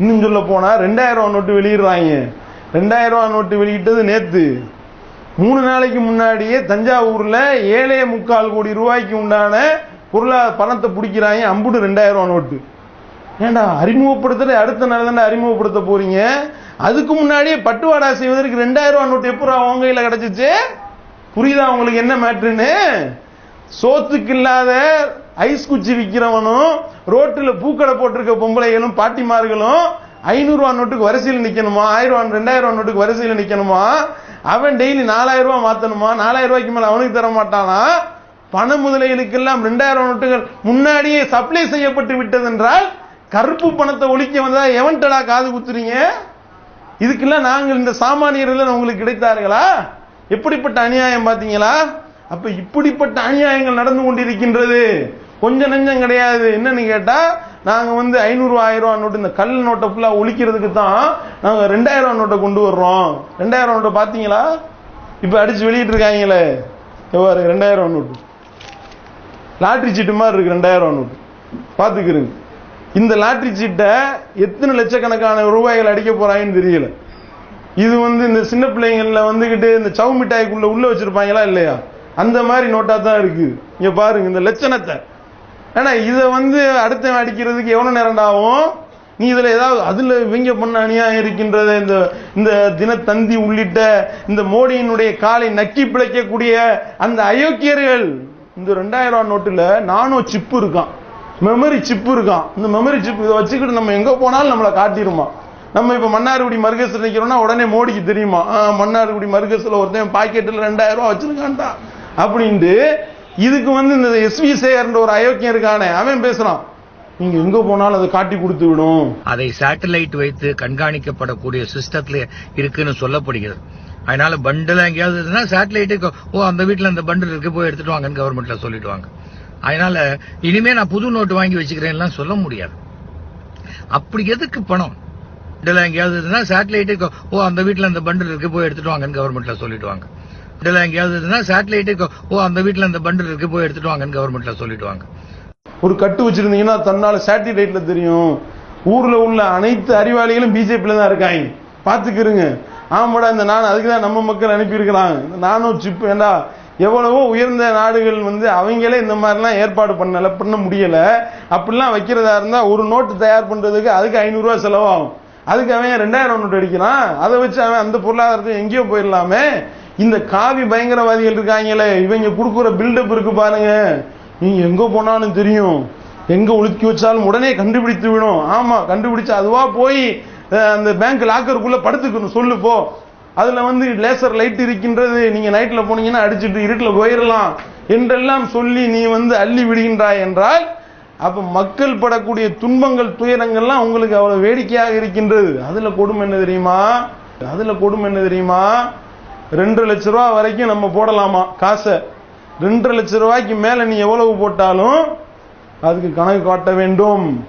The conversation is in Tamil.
இன்னும் சொல்ல போனால் ரெண்டாயிரம் ரூபா நோட்டு வெளியிடுறாங்க. ரெண்டாயிரம் ரூபா நோட்டு வெளியிட்டது நேற்று மூணு நாளைக்கு முன்னாடியே தஞ்சாவூரில் ஏழே முக்கால் கோடி ரூபாய்க்கு உண்டான பொருளாதார பணத்தை பிடிக்கிறாங்க அம்புட்டு ரெண்டாயிரம் ரூபா நோட்டு. ஏண்டா அறிமுகப்படுத்துறது அடுத்த நாள் தானே அறிமுகப்படுத்த போறீங்க? அதுக்கு முன்னாடியே பட்டுவாடா செய்வதற்கு ரெண்டாயிரம் ரூபா நோட்டு எப்போ அவங்க கையில் கிடச்சிச்சு? புரியுதா உங்களுக்கு என்ன மேட்ருன்னு? சோத்துக்கு இல்லாத ஐஸ் குச்சி விற்கிறவனும் ரோட்டில் பூக்கடை போட்டிருக்க பொம்பளைகளும் பாட்டிமார்களும் ஐநூறு நோட்டுக்கு வரிசையில் நிற்கணுமா ஆயிரம் ரூபா ரெண்டாயிரம் ரூபா நோட்டுக்கு வரிசையில் நிற்கணுமா அவன் டெய்லி நாலாயிரம் ரூபா மாற்றணுமா நாலாயிரம் ரூபாய்க்கு மேலே அவனுக்கு தர மாட்டானா? பண முதலைகளுக்கெல்லாம் ரெண்டாயிரம் நோட்டுகள் முன்னாடியே சப்ளை செய்யப்பட்டு விட்டதென்றால் கருப்பு பணத்தை ஒழிக்க வந்ததா எவன்டடா காது குத்துறீங்க? இதுக்கெல்லாம் நாங்கள் இந்த சாமானியர்கள் உங்களுக்கு கிடைத்தார்களா? எப்படிப்பட்ட அநியாயம் பார்த்தீங்களா? அப்ப இப்படிப்பட்ட அநியாயங்கள் நடந்து கொண்டிருக்கின்றது. கொஞ்சம் நெஞ்சம் கிடையாது. என்னன்னு கேட்டா நாங்க வந்து ஐநூறு ஆயிரம் ரூபா நோட்டு இந்த கல் நோட்டை ஃபுல்லா ஒழிக்கிறதுக்கு தான் நாங்க ரெண்டாயிரம் ரூபா நோட்டை கொண்டு வர்றோம். ரெண்டாயிரம் நோட்டை பாத்தீங்களா? இப்ப அடிச்சு வெளியிட்டு இருக்காங்களே. எவ்வாறு ரெண்டாயிரம் நோட்டு. லாட்ரி சீட்டு மாதிரி இருக்கு ரெண்டாயிரம் நோட்டு. பாத்துக்கிறேங்க இந்த லாட்ரி சீட்டை எத்தனை லட்சக்கணக்கான ரூபாய்கள் அடிக்க போறாங்கன்னு தெரியல. இது வந்து இந்த சின்ன பிள்ளைங்களில் வந்துகிட்டு இந்த சவு மிட்டாய்க்குள்ள உள்ள வச்சிருப்பாங்களா இல்லையா? அந்த மாதிரி நோட்டாக தான் இருக்குது இங்கே பாருங்க இந்த லட்சணத்தை. ஏன்னா இதை வந்து அடுத்த அடிக்கிறதுக்கு எவ்வளோ நேரம் ஆகும்? நீ இதில் ஏதாவது அதில் இவங்க பண்ண அநியாயம் இருக்கின்றது இந்த இந்த தினத்தந்தி உள்ளிட்ட இந்த மோடியினுடைய காலை நக்கி பிழைக்கக்கூடிய அந்த அயோக்கியர்கள். இந்த ரெண்டாயிரம் ரூபா நோட்டில் நானோ சிப்பு இருக்கான். மெமரி சிப்பு இருக்கான். இந்த மெமரி சிப் இதை வச்சுக்கிட்டு நம்ம எங்கே போனாலும் நம்மளை காட்டிடுமா நம்ம இப்போ மன்னார்குடி மருகசில் நிற்கிறோன்னா உடனே மோடிக்கு தெரியுமா? மன்னார்குடி மருகசில் ஒருத்தன் பாக்கெட்டில் ரெண்டாயிரம் ரூபா வச்சிருக்கான்டா. அப்படின்ட்டு இதுக்கு வந்து இந்த எஸ்வி சேகர்ன்ற ஒரு அயோக்கியம் இருக்கானே அவன் பேசுறான். நீங்க எங்க போனாலும் அதை காட்டி கொடுத்து விடும். அதை சேட்டலைட் வைத்து கண்காணிக்கப்படக்கூடிய சிஸ்டத்துல இருக்குன்னு சொல்லப்படுகிறது. அதனால பண்டில் எங்கேயாவது இருந்ததுன்னா சேட்டலைட்டு ஓ அந்த வீட்டில் அந்த பண்டில் இருக்கு போய் எடுத்துட்டு வாங்கன்னு கவர்மெண்ட்ல சொல்லிடுவாங்க. அதனால இனிமே நான் புது நோட்டு வாங்கி வச்சுக்கிறேன்லாம் சொல்ல முடியாது. அப்படி எதுக்கு பணம்? பண்டில் எங்கேயாவது இருந்ததுன்னா சேட்டலைட்டு ஓ அந்த வீட்டில் அந்த பண்டில் இருக்கு போய் எடுத்துட்டு வாங்கன்னு கவர்மெண்ட்ல சொல்லிடுவாங்க. இதெல்லாம் எங்கேயாவது இருக்குன்னா சேட்டலைட்டு ஓ அந்த வீட்டில் அந்த பண்டில் இருக்கு போய் எடுத்துட்டு வாங்கன்னு கவர்மெண்ட்ல சொல்லிடுவாங்க. ஒரு கட்டு வச்சிருந்தீங்கன்னா தன்னால சேட்டலைட்ல தெரியும். ஊர்ல உள்ள அனைத்து அறிவாளிகளும் பிஜேபியில தான் இருக்காங்க. பாத்துக்கிறங்க ஆமாடா இந்த நான் அதுக்கு தான் நம்ம மக்கள் அனுப்பியிருக்கிறாங்க. நானும் சிப் ஏண்டா எவ்வளவோ உயர்ந்த நாடுகள் வந்து அவங்களே இந்த மாதிரிலாம் ஏற்பாடு பண்ணல பண்ண முடியல. அப்படிலாம் வைக்கிறதா இருந்தா ஒரு நோட்டு தயார் பண்றதுக்கு அதுக்கு ஐநூறுரூவா செலவாகும். அதுக்கு அவன் ரெண்டாயிரம் நோட்டு அடிக்கிறான்? அதை வச்சு அவன் அந்த பொருளாதாரத்தை எங்கேயோ போயிடலாமே. இந்த காவி பயங்கரவாதிகள் இருக்காங்களே இவங்க கொடுக்குற பில்டப் இருக்கு பாருங்க. நீங்க எங்க போனாலும் தெரியும். எங்க ஒழுக்கி வச்சாலும் உடனே கண்டுபிடித்து விடும். ஆமா கண்டுபிடிச்சு அதுவா போய் அந்த பேங்க் லாக்கருக்குள்ள படுத்துக்கணும். சொல்லு போ. அதுல வந்து லேசர் லைட் இருக்கின்றது. நீங்க நைட்ல போனீங்கன்னா அடிச்சுட்டு இருட்டில் போயிடலாம் என்றெல்லாம் சொல்லி நீ வந்து அள்ளி விடுகின்றாய் என்றால் அப்ப மக்கள் படக்கூடிய துன்பங்கள் துயரங்கள்லாம் உங்களுக்கு அவ்வளவு வேடிக்கையாக இருக்கின்றது. அதுல கொடுமை என்ன தெரியுமா? அதுல கொடுமை என்ன தெரியுமா? ரெண்டு லட்ச ரூபா வரைக்கும் நம்ம போடலாமா காசை? ரெண்டு லட்ச ரூபாய்க்கு மேலே நீ எவ்வளவு போட்டாலும் அதுக்கு கணக்கு காட்ட வேண்டும்.